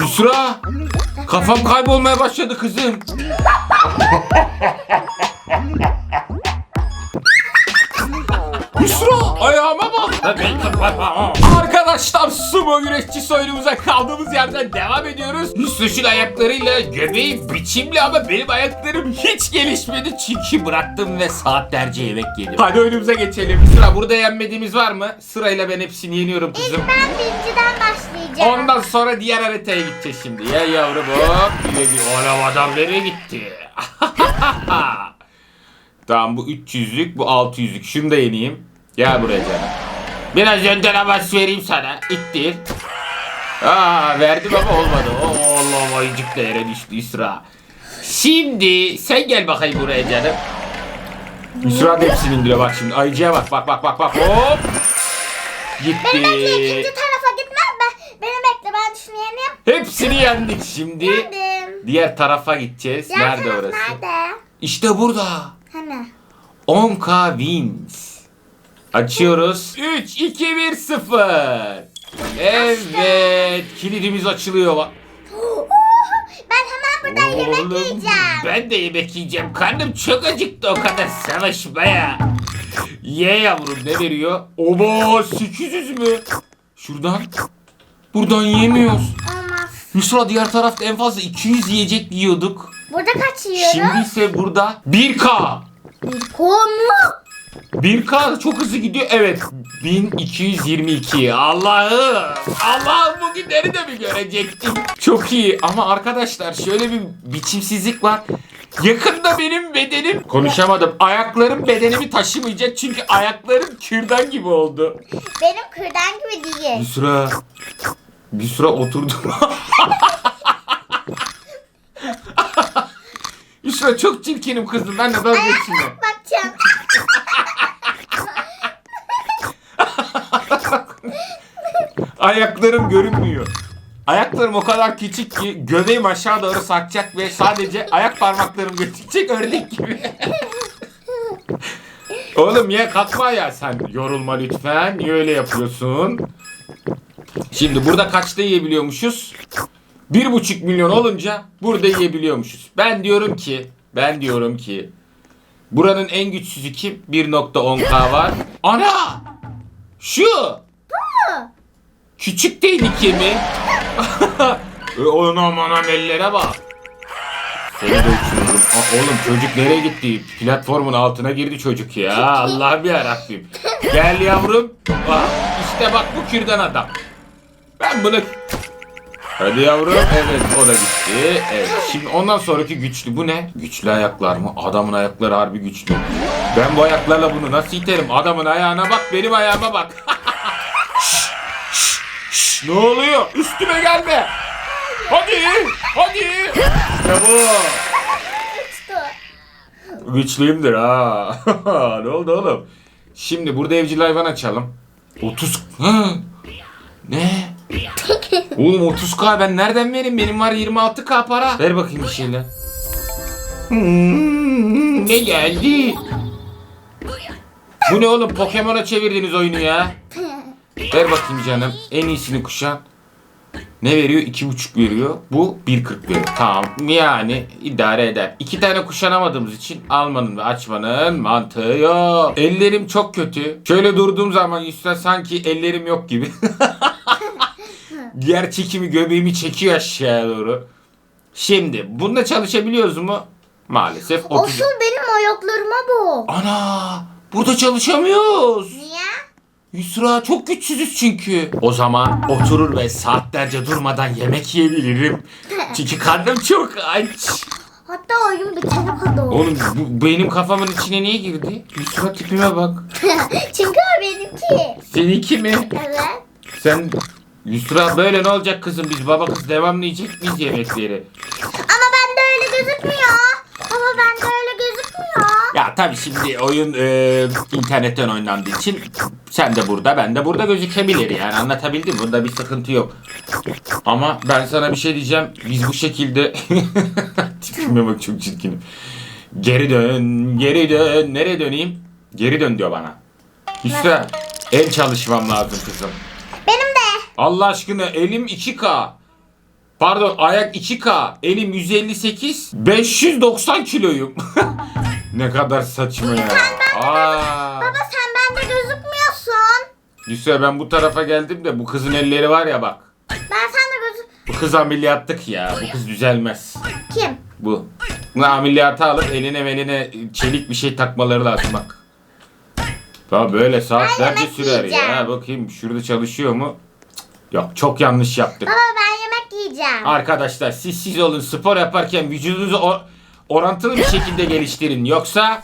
Yusra! Kafam kaybolmaya başladı kızım. Yusra! Ayağıma bak. Arkadaşlar sumo güreşçi oyunumuza kaldığımız yerden devam ediyoruz. Yusra'şın ayaklarıyla göbeği biçimli ama benim ayaklarım hiç gelişmedi çünkü bıraktım ve saatlerce yemek yedim. Hadi oyunumuza geçelim. Sıra burada yenmediğimiz var mı? Sırayla ben hepsini yeniyorum kızım. Ben birinciden başlayacağım. Ondan sonra diğer haritaya gideceğiz şimdi. Ya yavrum hop. Güle güle. Oğlum adam nereye gitti? tamam bu 300'lük bu 600'lük. Şunu da yeneyim. Gel buraya canım. Biraz önden avans vereyim sana. İttir. Aa verdim ama olmadı. Oo, Allah ayıcık da yere düştü İsra. Şimdi sen gel bakayım buraya canım. İsra da hepsini indiriyor bak şimdi. Ayıcıya bak bak bak bak bak. Hop. Gitti. Beni bekle ikinci tarafa gitmem ben. Beni bekle ben şunu yeneyim. Hepsini yendik şimdi. Yendim. Diğer tarafa gideceğiz. Diğer Nerede taraf orası? Nerede? İşte burada. Hani? 10k wins. Açıyoruz. 3, 2, 1, 0. Evet. Kilidimiz açılıyor. Bak. Ben hemen buradan yemek yiyeceğim. Ben de yemek yiyeceğim. Karnım çok acıktı o kadar savaşmaya. Ye yavrum ne veriyor? Oba 800 mü? Şuradan. Buradan yemiyoruz. Yusra diğer tarafta en fazla 200 yiyecek yiyorduk. Burada kaç yiyorum? Şimdi ise burada 1K. Bir konu. 1K çok hızlı gidiyor. Evet. 1222. Allah'ım. Allah'ım bugünleri de mi görecektim? Çok iyi. Ama arkadaşlar şöyle bir biçimsizlik var. Yakında benim bedenim konuşamadım. Ayaklarım bedenimi taşımayacak çünkü ayaklarım kürdan gibi oldu. Benim kırdan gibi değil. Süre bir süre oturdum. bir süre çok çirkinim kızım. Ben de vazgeçeyim. Bakacağım. Ayaklarım görünmüyor. Ayaklarım o kadar küçük ki göbeğim aşağı doğru sarkacak ve sadece ayak parmaklarım gözükecek ördek gibi. Oğlum ya kalkma ya sen. Yorulma lütfen. Niye öyle yapıyorsun? Şimdi burada kaçta yiyebiliyormuşuz? Bir buçuk milyon olunca burada yiyebiliyormuşuz. Ben diyorum ki, ben diyorum ki buranın en güçsüzü kim? 1.10k var. Ana! Şu! Küçük tehlike mi? E, Anam anam ellere bak. Seni de uçururum. Aa, Oğlum çocuk nereye gitti? Platformun altına girdi çocuk ya. Allah'ım yarabbim. Gel yavrum. Bak işte bak bu kürdan adam. Ben bunu... Hadi yavrum. Evet o da gitti. Evet. Şimdi ondan sonraki güçlü. Bu ne? Güçlü ayaklar mı? Adamın ayakları harbi güçlü. Ben bu ayaklarla bunu nasıl iterim? Adamın ayağına bak benim ayağıma bak. Şşş, ne oluyor? Üstüme gelme. Hadi, hadi. İşte bu. Güçlüyümdür ha. ne oldu oğlum? Şimdi burada evcil hayvan açalım. 30... Hı. Ne? Oğlum 30k ben nereden vereyim? Benim var 26k para. Ver bakayım bir şeyler. Hmm, ne geldi? Bu ne oğlum? Pokemon'a çevirdiniz oyunu ya. Ver bakayım canım. En iyisini kuşan. Ne veriyor? 2,5 veriyor. Bu 1,40 veriyor. Tamam yani idare eder. İki tane kuşanamadığımız için almanın ve açmanın mantığı yok. Ellerim çok kötü. Şöyle durduğum zaman üstte sanki ellerim yok gibi. Diğer çekimi göbeğimi çekiyor aşağıya doğru. Şimdi bunda çalışabiliyoruz mu? Maalesef 30. Asıl benim ayaklarıma bu. Ana! Burada çalışamıyoruz. Niye? Yusra çok güçsüzüz çünkü. O zaman oturur ve saatlerce durmadan yemek yiyebilirim. Çünkü karnım çok aç. Hatta oyun bitene kadar. Oğlum bu benim kafamın içine niye girdi? Yusra tipime bak. Çünkü o benimki. Seninki mi? Evet. Sen Yusra böyle ne olacak kızım? Biz baba kız devamlı yiyecek miyiz yemekleri? Ama bende öyle gözükmüyor. Ama bende öyle gözükmüyor. Ya tabii şimdi oyun e, internetten oynandığı için sen de burada ben de burada gözükebilir yani anlatabildim bunda bir sıkıntı yok. Ama ben sana bir şey diyeceğim biz bu şekilde tipime bak çok çirkinim. Geri dön geri dön nereye döneyim? Geri dön diyor bana. Hüsra el çalışmam lazım kızım. Allah aşkına elim 2K. Pardon ayak 2K. Elim 158. 590 kiloyum. ne kadar saçma ya. Aa. Baba sen bende gözükmüyorsun. Yusuf ben bu tarafa geldim de bu kızın elleri var ya bak. Ben sende gözük... Bu kız ameliyatlık ya. Bu kız düzelmez. Kim? Bu. Bunu ameliyata alıp eline meline çelik bir şey takmaları lazım bak. Tamam böyle saatlerce yemek sürer yiyeceğim. ya. Bakayım şurada çalışıyor mu? Yok çok yanlış yaptık. Baba ben yemek yiyeceğim. Arkadaşlar siz siz olun spor yaparken vücudunuzu o- orantılı bir şekilde geliştirin. Yoksa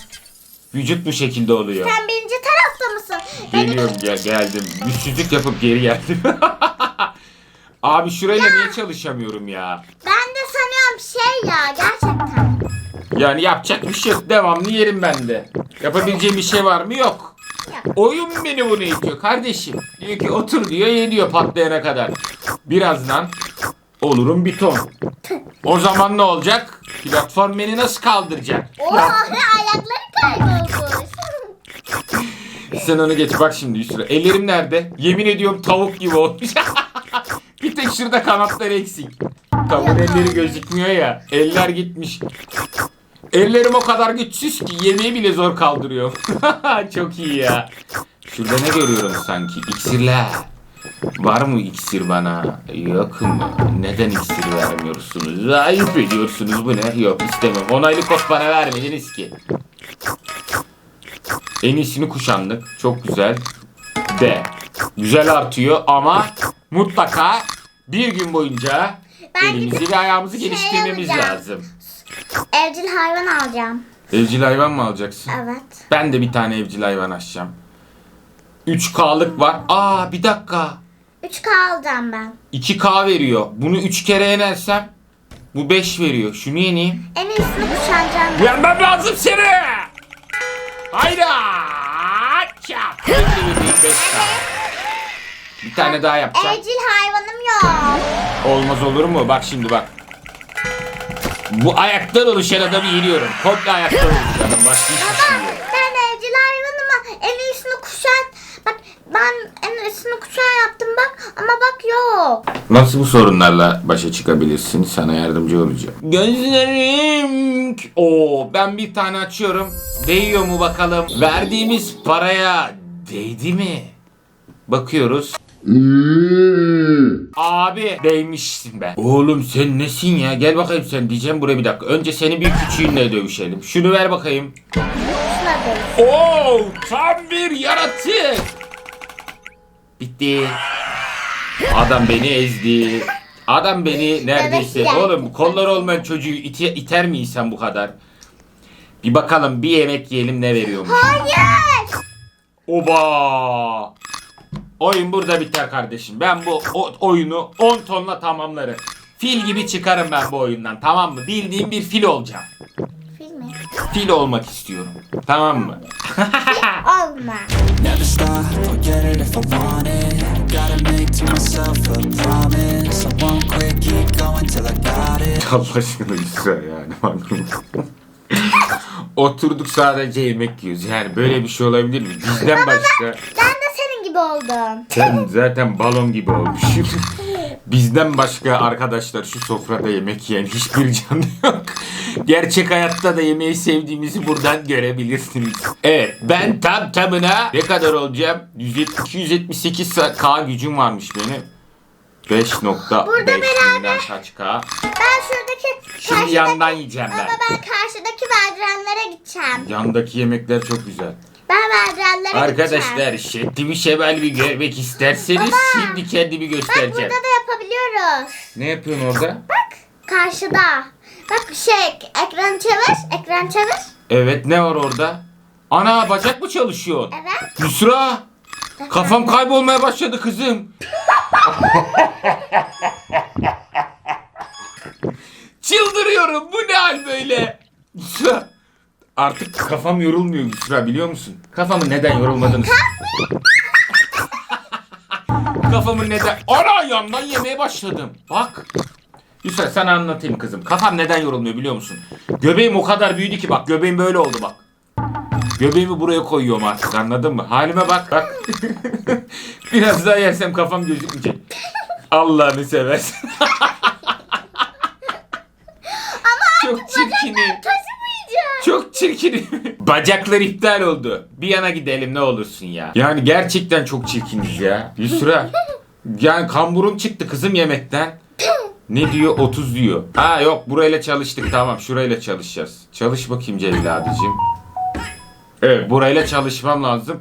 vücut bu şekilde oluyor. Sen birinci tarafta mısın? Geliyorum gel geldim. Güçsüzlük yapıp geri geldim. Abi şurayla niye çalışamıyorum ya? Ben de sanıyorum şey ya gerçekten. Yani yapacak bir şey yok. Devamlı yerim ben de. Yapabileceğim bir şey var mı? Yok. Oyun beni bunu itiyor kardeşim. Diyor ki otur diyor yediyor patlayana kadar. Birazdan olurum bir ton. O zaman ne olacak? Platform beni nasıl kaldıracak? Oha ayakları kaybolmuş. Sen onu geç bak şimdi Yusra. Ellerim nerede? Yemin ediyorum tavuk gibi olmuş. bir tek şurada kanatları eksik. Tavuğun elleri gözükmüyor ya. Eller gitmiş. Ellerim o kadar güçsüz ki yemeği bile zor kaldırıyor. Çok iyi ya. Şurada ne görüyorum sanki? İksirler. Var mı iksir bana? Yok mu? Neden iksir vermiyorsunuz? Ayıp ediyorsunuz bu ne? Yok istemem. Onaylı kod bana vermediniz ki. En iyisini kuşandık. Çok güzel. D. Güzel artıyor ama mutlaka bir gün boyunca Ben elimizi ve ayağımızı şey geliştirmemiz alacağım. lazım. Evcil hayvan alacağım. Evcil hayvan mı alacaksın? Evet. Ben de bir tane evcil hayvan açacağım. 3K'lık var. Aa bir dakika. 3K alacağım ben. 2K veriyor. Bunu 3 kere yenersem bu 5 veriyor. Şunu yeneyim. En iyisini kuşanacağım. Yenmem lazım seni. Hayda. Çap. Şimdi bir 5K. Bir tane daha yapacağım. Evcil hayvanım yok. Olmaz olur mu? Bak şimdi bak. Bu ayaktan oluşan adamı yeniyorum. Komple ayaktan oluşan adam. Başka hiçbir şey Baba ben evcil hayvanıma en iyisini kuşan. Bak ben en iyisini kuşan yaptım bak ama bak yok. Nasıl bu sorunlarla başa çıkabilirsin? Sana yardımcı olacağım. Gözlerim. Oo, ben bir tane açıyorum. Değiyor mu bakalım? Verdiğimiz paraya değdi mi? Bakıyoruz. Abi değmişsin be. Oğlum sen nesin ya? Gel bakayım sen diyeceğim buraya bir dakika. Önce seni bir küçüğünle dövüşelim. Şunu ver bakayım. Oo, tam bir yaratık. Bitti. Adam beni ezdi. Adam beni neredeyse... Oğlum kollar olmayan çocuğu ite- iter mi insan bu kadar? Bir bakalım bir yemek yiyelim ne veriyormuş. Hayır. Oba! Oyun burada biter kardeşim. Ben bu oyunu 10 tonla tamamlarım. Fil gibi çıkarım ben bu oyundan tamam mı? Bildiğim bir fil olacağım. Film mi? Fil olmak istiyorum. Tamam mı? Olma. Allah aşkına Yusra yani. Oturduk sadece yemek yiyoruz. Yani böyle bir şey olabilir mi? Bizden başka. Ben gibi oldum. Sen zaten balon gibi olmuşsun. Bizden başka arkadaşlar şu sofrada yemek yiyen hiçbir canlı yok. Gerçek hayatta da yemeği sevdiğimizi buradan görebilirsiniz. Evet ben tam tamına ne kadar olacağım? 278 K gücüm varmış benim. 5.5 Burada bilmem kaç K. Ben şuradaki Şimdi karşıdaki- yandan yiyeceğim Baba ben. ben karşıdaki merdivenlere gideceğim. Yandaki yemekler çok güzel. Gideceğim. Arkadaşlar şeklimi şebel bir görmek isterseniz Baba. şimdi kendimi Bak göstereceğim. burada da yapabiliyoruz. Ne yapıyorsun orada? Karşıda. Bak şey ekran çevir. Ekran çevir. Evet ne var orada? Ana bacak mı çalışıyor? Evet. Yusra! Kafam kaybolmaya başladı kızım. Çıldırıyorum. Bu ne hal böyle? Yusra. Artık kafam yorulmuyor Yusra biliyor musun? Kafamın neden yorulmadığını... Kafamın neden... Ana yandan yemeye başladım. Bak. Yusra sana anlatayım kızım. Kafam neden yorulmuyor biliyor musun? Göbeğim o kadar büyüdü ki bak göbeğim böyle oldu bak. Göbeğimi buraya koyuyorum artık anladın mı? Halime bak bak. Biraz daha yersem kafam gözükmeyecek. Allah'ını seversen. çirkin. Bacaklar iptal oldu. Bir yana gidelim ne olursun ya. Yani gerçekten çok çirkiniz ya. Yusra. Yani kamburum çıktı kızım yemekten. Ne diyor? 30 diyor. Ha yok burayla çalıştık tamam şurayla çalışacağız. Çalış bakayım Celil abicim. Evet burayla çalışmam lazım.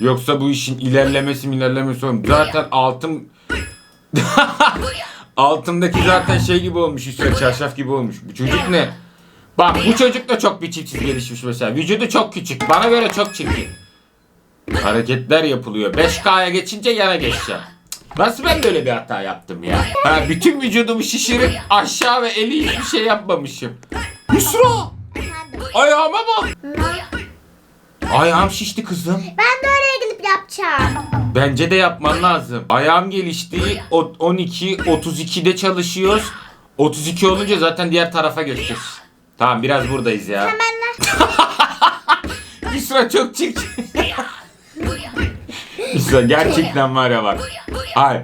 Yoksa bu işin ilerlemesi mi ilerlemesi olmuyor. Zaten altım altımdaki zaten şey gibi olmuş üstüne çarşaf gibi olmuş. Bu çocuk ne? Bak bu çocuk da çok biçimsiz gelişmiş mesela. Vücudu çok küçük. Bana göre çok çirkin. Hareketler yapılıyor. 5K'ya geçince yana geçeceğim. Nasıl ben böyle bir hata yaptım ya? Ha, bütün vücudumu şişirip aşağı ve eli hiçbir şey yapmamışım. Efendim. Ayağıma bak. Ayağım şişti kızım. Ben de oraya gidip yapacağım. Bence de yapman lazım. Ayağım gelişti. O 12, 32'de çalışıyoruz. 32 olunca zaten diğer tarafa geçeceğiz. Tamam biraz buradayız ya. Hemen İsra çok çirkin. İsra gerçekten var ya bak. Hayır.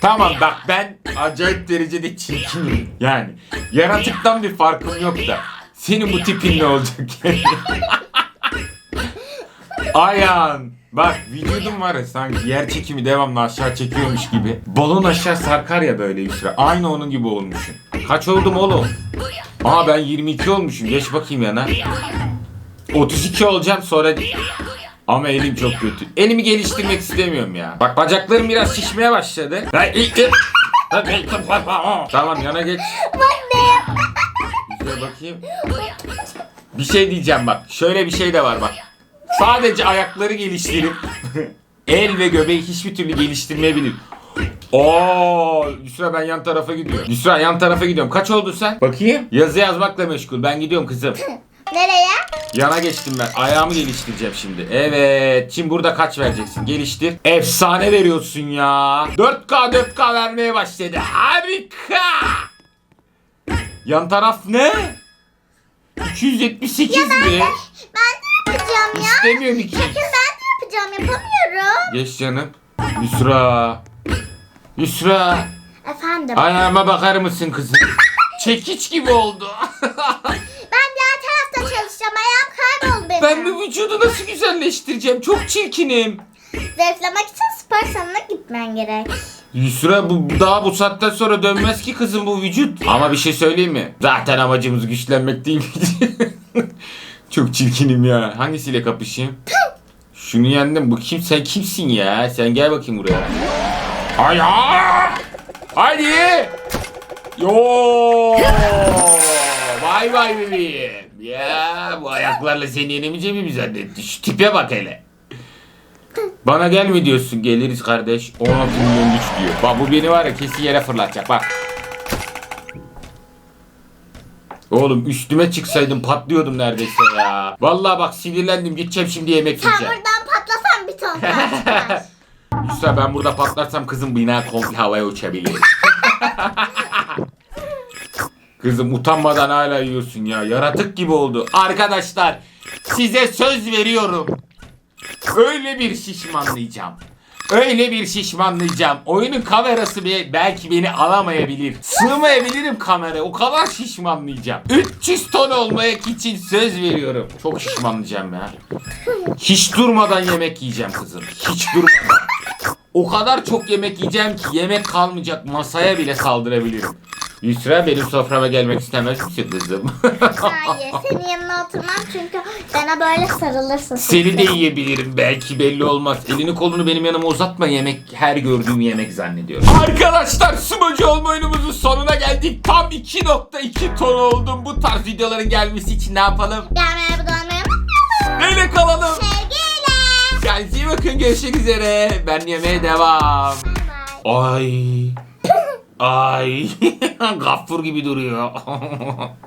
Tamam bak ben acayip derecede çirkinim. Yani yaratıktan bir farkım yok da. Senin bu tipin ne olacak yani? Ayağın. Bak vücudum var ya sanki yer çekimi devamlı aşağı çekiyormuş gibi. Balon aşağı sarkar ya böyle Yusra. Aynı onun gibi olmuşsun. Kaç oldum oğlum? Aa ben 22 olmuşum. Geç bakayım yana. 32 olacağım sonra ama elim çok kötü. Elimi geliştirmek istemiyorum ya. Bak bacaklarım biraz şişmeye başladı. tamam yana geç. Güzel bakayım. Bir şey diyeceğim bak. Şöyle bir şey de var bak. Sadece ayakları geliştirip el ve göbeği hiçbir türlü geliştirmeyebilir. Oo, Yusra ben yan tarafa gidiyorum. Yusra yan tarafa gidiyorum. Kaç oldu sen? Bakayım. Yazı yazmakla meşgul. Ben gidiyorum kızım. nereye? Yana geçtim ben. Ayağımı geliştireceğim şimdi. Evet. Şimdi burada kaç vereceksin? Geliştir. Efsane veriyorsun ya. 4K 4K vermeye başladı. Harika. Yan taraf ne? 278 mi? Ben de yapacağım ya. İstemiyorum iki. Çekil ben de yapacağım yapamıyorum. Geç canım. Yusra. Yusra. Efendim. Ayağıma bakar mısın kızım? Çekiç gibi oldu. Ben diğer tarafta çalışacağım. Ayağım kayboldu benim. ben bu vücudu nasıl güzelleştireceğim? Çok çirkinim. Zayıflamak için spor salonuna gitmen gerek. Yusra bu daha bu saatten sonra dönmez ki kızım bu vücut. Ama bir şey söyleyeyim mi? Zaten amacımız güçlenmek değil miydi? Çok çirkinim ya. Hangisiyle kapışayım? Şunu yendim. Bu kim? Sen kimsin ya? Sen gel bakayım buraya. Hay ha! Hadi! Yo! Vay vay bebeğim. Ya bu ayaklarla seni yenemeyeceğimi mi zannetti? Şu tipe bak hele. Bana gel mi diyorsun? Geliriz kardeş. 16 milyon güç diyor. Bak bu beni var ya kesin yere fırlatacak bak. Oğlum üstüme çıksaydım patlıyordum neredeyse ya. Vallahi bak sinirlendim gideceğim şimdi yemek Sen yiyeceğim. buradan patlasan bir ton Yusra ben burada patlarsam kızım bina komple havaya uçabilir. kızım utanmadan hala yiyorsun ya. Yaratık gibi oldu. Arkadaşlar size söz veriyorum. Öyle bir şişmanlayacağım. Öyle bir şişmanlayacağım. Oyunun kamerası be- belki beni alamayabilir. Sığmayabilirim kameraya. O kadar şişmanlayacağım. 300 ton olmak için söz veriyorum. Çok şişmanlayacağım ya. Hiç durmadan yemek yiyeceğim kızım. Hiç durmadan. O kadar çok yemek yiyeceğim ki yemek kalmayacak. Masaya bile saldırabilirim. Yusra benim soframa gelmek istemez misin kızım? Hayır senin yanına oturmam çünkü bana böyle sarılırsın. Seni de yiyebilirim belki belli olmaz. Elini kolunu benim yanıma uzatma yemek her gördüğüm yemek zannediyorum. Arkadaşlar sumocu olma oyunumuzun sonuna geldik. Tam 2.2 ton oldum. Bu tarz videoların gelmesi için ne yapalım? Gelmeye bu dönmeye unutmayalım. Neyle kalalım? Sevgiyle. Kendinize iyi bakın görüşmek üzere. Ben yemeğe devam. Ay. Ay. Gaffur gibi duruyor.